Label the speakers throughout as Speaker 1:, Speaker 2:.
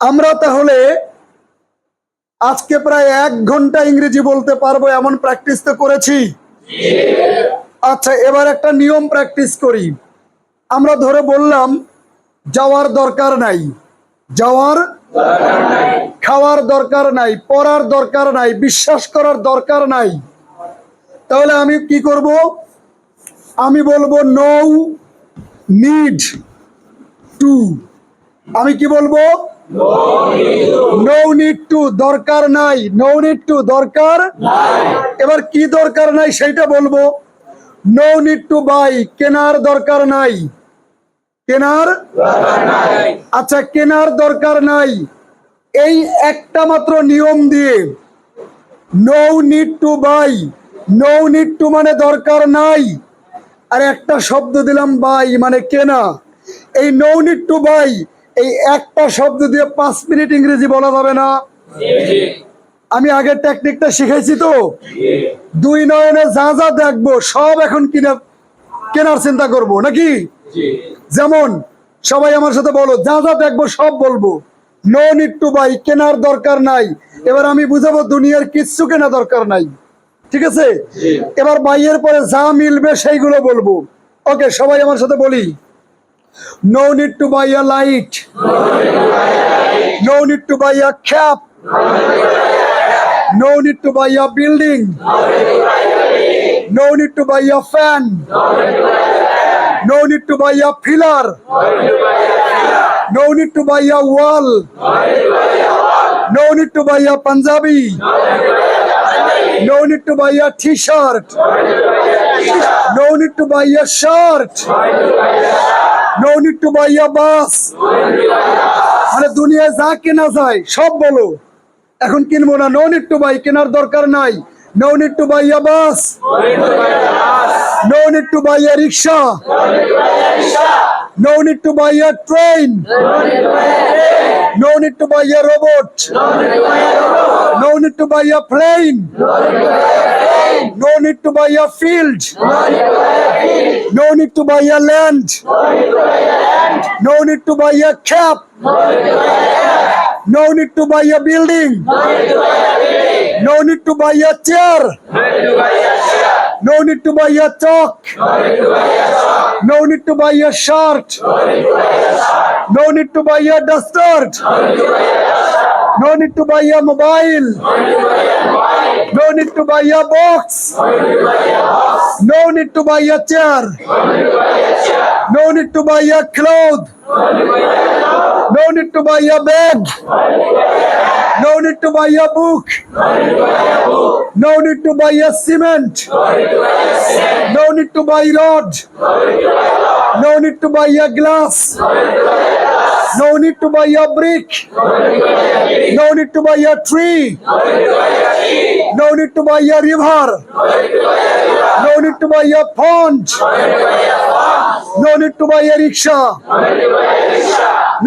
Speaker 1: আমরা তাহলে আজকে প্রায় এক ঘণ্টা ইংরেজি বলতে পারব, এমন প্র্যাকটিস তো করেছি। আচ্ছা এবার একটা নিয়ম প্র্যাকটিস করি। আমরা ধরে বললাম, যাওয়ার দরকার নাই। যাওয়ার খাওয়ার দরকার নাই, পড়ার দরকার নাই, বিশ্বাস করার দরকার নাই। তাহলে আমি কি করব? আমি বলব নৌ নিড টু আমি কি বলব? নো নিড টু দরকার নাই। নো নিড টু দরকার এবার কি দরকার নাই সেটা বলব। নো নিড টু বাই কেনার দরকার নাই। কেনার আচ্ছা কেনার দরকার নাই। এই একটা মাত্র নিয়ম দিয়ে no need to buy no need to মানে দরকার নাই। আর একটা শব্দ দিলাম বাই মানে কেনা। এই নো নিড টু বাই এই একটা শব্দ দিয়ে পাঁচ মিনিট ইংরেজি বলা যাবে না। আমি আগের টেকনিকটা শিখাইছি তো। দুই নয়নে যা যা দেখব সব এখন কিনে কেনার চিন্তা করব নাকি? যেমন সবাই আমার সাথে বলো যা যা দেখব সব বলব। নো নিড টু বাই কেনার দরকার নাই। এবার আমি বুঝাবো দুনিয়ার কিচ্ছু কেনা দরকার নাই। ঠিক আছে? এবার বাইয়ের পরে যা মিলবে সেইগুলো বলব। ওকে সবাই আমার সাথে বলি। No need to buy a light. No need to buy a cap. No need to buy a building. No need to buy a fan. No need to buy a pillar. No need to buy a wall. No need to buy a Punjabi. No need to buy a t-shirt. No need to buy a shirt. No need to buy a bus মানে দুনিয়ায় যা কেনা যায়, সব বলো। এখন কিনবো না নো নিড টু বাই কেনার দরকার নাই। No need to buy a bus no need to buy a rickshaw no need to buy a train no need to buy a robot no need to buy a plane no need to buy a field No need to buy a land. No need to buy a cap. No need to buy a building. No need to buy a chair. No need to buy a talk. No need to buy a shirt. No need to buy a duster. No need to buy a mobile. No need to buy a box. No need to buy a chair. No need to buy a cloth. No need to buy a bag. No need to buy a book. No need to buy a cement. No need to buy rod. No need to buy a glass. No need to buy a brick. No need to buy a tree. No need to buy a river. No need to buy a pond. No need to buy a rickshaw.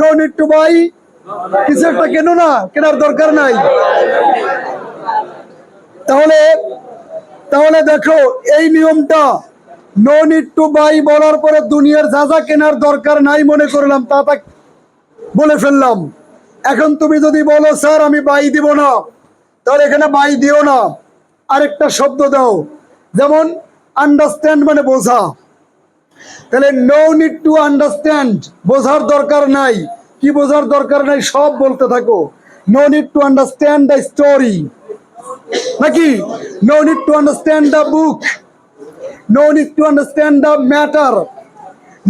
Speaker 1: No need to buy একটা কেন না? কেনার দরকার নাই। তাহলে তাহলে দেখো এই নিয়মটা নো নিড টু বাই বলার পরে দুনিয়ার যা যা কেনার দরকার নাই মনে করলাম তা তা বলে ফেললাম। এখন তুমি যদি বলো স্যার আমি বাই দিব না। তাহলে এখানে বাই দিও না। আরেকটা শব্দ দাও। যেমন আন্ডারস্ট্যান্ড মানে বোঝা। তাহলে নো নিড টু আন্ডারস্ট্যান্ড বোঝার দরকার নাই। কি বোঝার দরকার নাই সব বলতে থাকো। No need to understand the story নাকি? No need to understand the book no need to understand the matter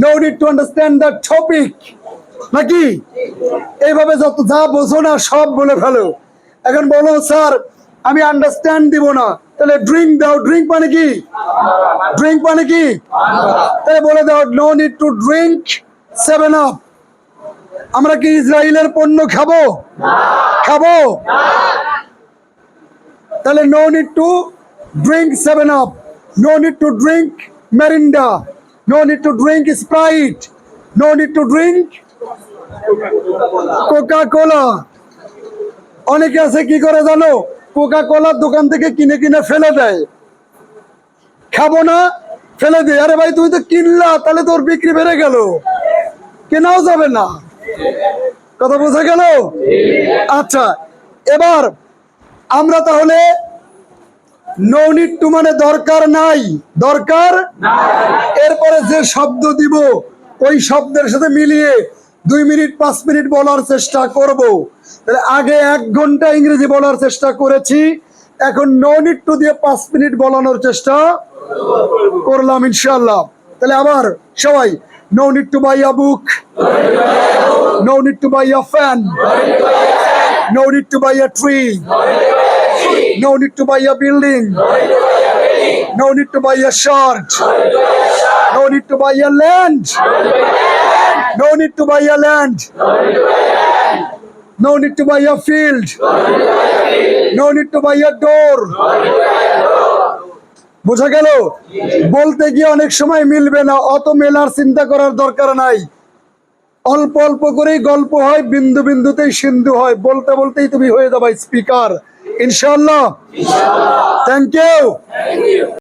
Speaker 1: no need to understand the topic নাকি? এইভাবে যত যা বোঝো না সব বলে ফেলো। এখন বলো, স্যার, আমি আন্ডারস্ট্যান্ড দিব না। তাহলে ড্রিঙ্ক দাও ড্রিঙ্ক মানে কি? ড্রিঙ্ক মানে কি? তাহলে বলে দাও no need to drink seven up আমরা কি ইসরায়েলের পণ্য খাব? খাব? তাহলে no need to drink seven up no need to drink Mirinda no need to drink Sprite no need to drink Coca Cola অনেকে আছে কি করে জানো? কোকা কোলার দোকান থেকে কিনে কিনে ফেলে দেয়। খাব না ফেলে দেয় আরে ভাই তুই তো কিনলা তাহলে তোর বিক্রি বেড়ে গেল। কেনাও যাবে না। কথা বোঝা গেল? আচ্ছা এবার আমরা তাহলে নো নিড টু মানে দরকার নাই। দরকার? এরপরে যে শব্দ দিব ওই শব্দের সাথে মিলিয়ে দুই মিনিট, পাঁচ মিনিট বলার চেষ্টা করব। তাহলে আগে এক ঘণ্টা ইংরেজি বলার চেষ্টা করেছি। এখন নো নিড টু দিয়ে পাঁচ মিনিট বলানোর চেষ্টা করলাম ইনশাল্লাহ তাহলে আবার সবাই no need to buy a book no need to buy a fan no need to buy a tree no need to buy a building no need to buy a shirt no need to buy a land no need to buy a land no need to buy a field no need to buy a door বোঝা গেল? বলতে গিয়ে অনেক সময় মিলবে না। অত মেলার চিন্তা করার দরকার নাই। অল্প অল্প করেই গল্প হয় বিন্দু বিন্দুতেই সিন্ধু হয়। বলতে বলতেই তুমি হয়ে যাবে স্পিকার ইনশাল্লাহ থ্যাংক ইউ